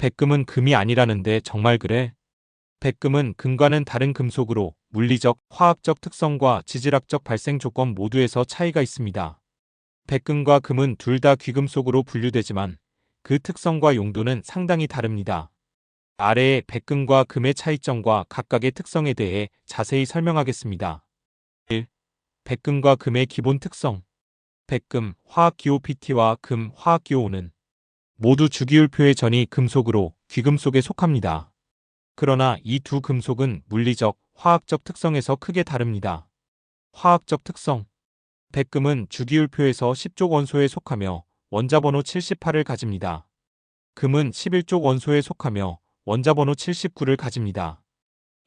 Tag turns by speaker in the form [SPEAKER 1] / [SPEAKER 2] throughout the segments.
[SPEAKER 1] 백금은 금이 아니라는데 정말 그래? 백금은 금과는 다른 금속으로 물리적, 화학적 특성과 지질학적 발생 조건 모두에서 차이가 있습니다. 백금과 금은 둘 다 귀금속으로 분류되지만 그 특성과 용도는 상당히 다릅니다. 아래에 백금과 금의 차이점과 각각의 특성에 대해 자세히 설명하겠습니다. 1. 백금과 금의 기본 특성 백금, 화학기호 PT와 금, 화학기호는 모두 주기율표의 전이 금속으로 귀금속에 속합니다. 그러나 이 두 금속은 물리적, 화학적 특성에서 크게 다릅니다. 화학적 특성 백금은 주기율표에서 10족 원소에 속하며 원자번호 78을 가집니다. 금은 11족 원소에 속하며 원자번호 79를 가집니다.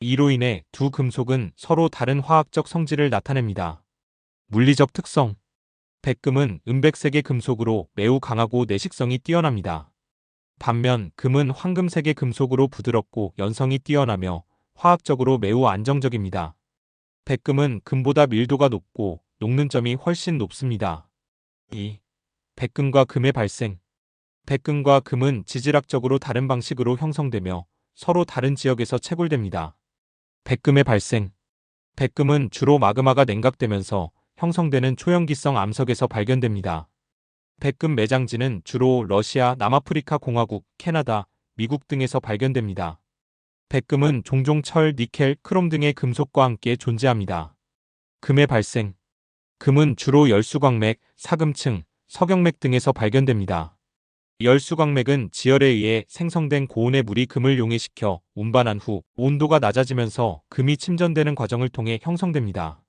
[SPEAKER 1] 이로 인해 두 금속은 서로 다른 화학적 성질을 나타냅니다. 물리적 특성 백금은 은백색의 금속으로 매우 강하고 내식성이 뛰어납니다. 반면 금은 황금색의 금속으로 부드럽고 연성이 뛰어나며 화학적으로 매우 안정적입니다. 백금은 금보다 밀도가 높고 녹는 점이 훨씬 높습니다. 2. 백금과 금의 발생 백금과 금은 지질학적으로 다른 방식으로 형성되며 서로 다른 지역에서 채굴됩니다. 백금의 발생 백금은 주로 마그마가 냉각되면서 형성되는 초연기성 암석에서 발견됩니다. 백금 매장지는 주로 러시아, 남아프리카 공화국, 캐나다, 미국 등에서 발견됩니다. 백금은 종종 철, 니켈, 크롬 등의 금속과 함께 존재합니다. 금의 발생 금은 주로 열수광맥, 사금층, 석영맥 등에서 발견됩니다. 열수광맥은 지열에 의해 생성된 고온의 물이 금을 용해시켜 운반한 후 온도가 낮아지면서 금이 침전되는 과정을 통해 형성됩니다.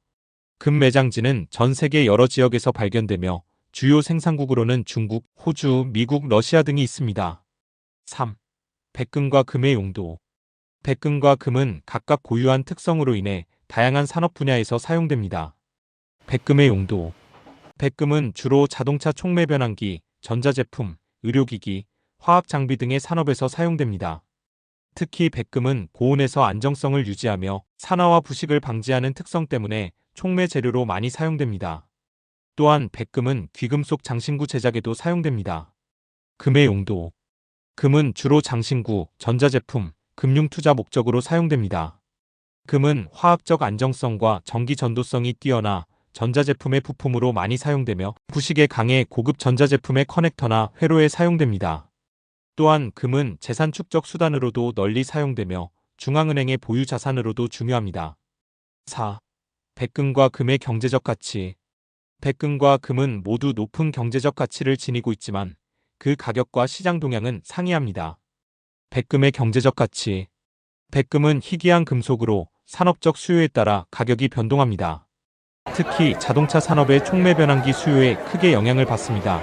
[SPEAKER 1] 금 매장지는 전 세계 여러 지역에서 발견되며 주요 생산국으로는 중국, 호주, 미국, 러시아 등이 있습니다. 3. 백금과 금의 용도 백금과 금은 각각 고유한 특성으로 인해 다양한 산업 분야에서 사용됩니다. 백금의 용도 백금은 주로 자동차 촉매 변환기, 전자제품, 의료기기, 화학 장비 등의 산업에서 사용됩니다. 특히 백금은 고온에서 안정성을 유지하며 산화와 부식을 방지하는 특성 때문에 촉매 재료로 많이 사용됩니다. 또한 백금은 귀금속 장신구 제작에도 사용됩니다. 금의 용도 금은 주로 장신구, 전자제품, 금융 투자 목적으로 사용됩니다. 금은 화학적 안정성과 전기 전도성이 뛰어나 전자제품의 부품으로 많이 사용되며 부식에 강해 고급 전자제품의 커넥터나 회로에 사용됩니다. 또한 금은 재산 축적 수단으로도 널리 사용되며 중앙은행의 보유 자산으로도 중요합니다. 4. 백금과 금의 경제적 가치 백금과 금은 모두 높은 경제적 가치를 지니고 있지만 그 가격과 시장 동향은 상이합니다. 백금의 경제적 가치 백금은 희귀한 금속으로 산업적 수요에 따라 가격이 변동합니다. 특히 자동차 산업의 촉매 변환기 수요에 크게 영향을 받습니다.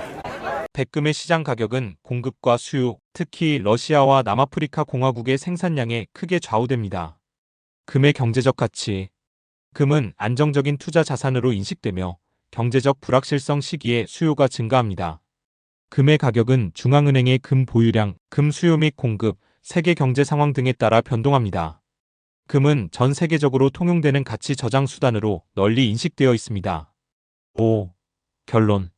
[SPEAKER 1] 백금의 시장 가격은 공급과 수요, 특히 러시아와 남아프리카 공화국의 생산량에 크게 좌우됩니다. 금의 경제적 가치 금은 안정적인 투자 자산으로 인식되며 경제적 불확실성 시기에 수요가 증가합니다. 금의 가격은 중앙은행의 금 보유량, 금 수요 및 공급, 세계 경제 상황 등에 따라 변동합니다. 금은 전 세계적으로 통용되는 가치 저장 수단으로 널리 인식되어 있습니다. 5. 결론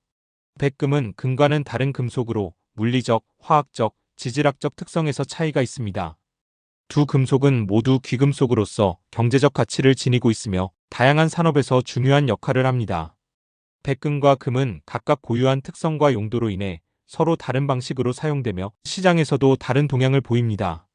[SPEAKER 1] 백금은 금과는 다른 금속으로 물리적, 화학적, 지질학적 특성에서 차이가 있습니다. 두 금속은 모두 귀금속으로서 경제적 가치를 지니고 있으며 다양한 산업에서 중요한 역할을 합니다. 백금과 금은 각각 고유한 특성과 용도로 인해 서로 다른 방식으로 사용되며 시장에서도 다른 동향을 보입니다.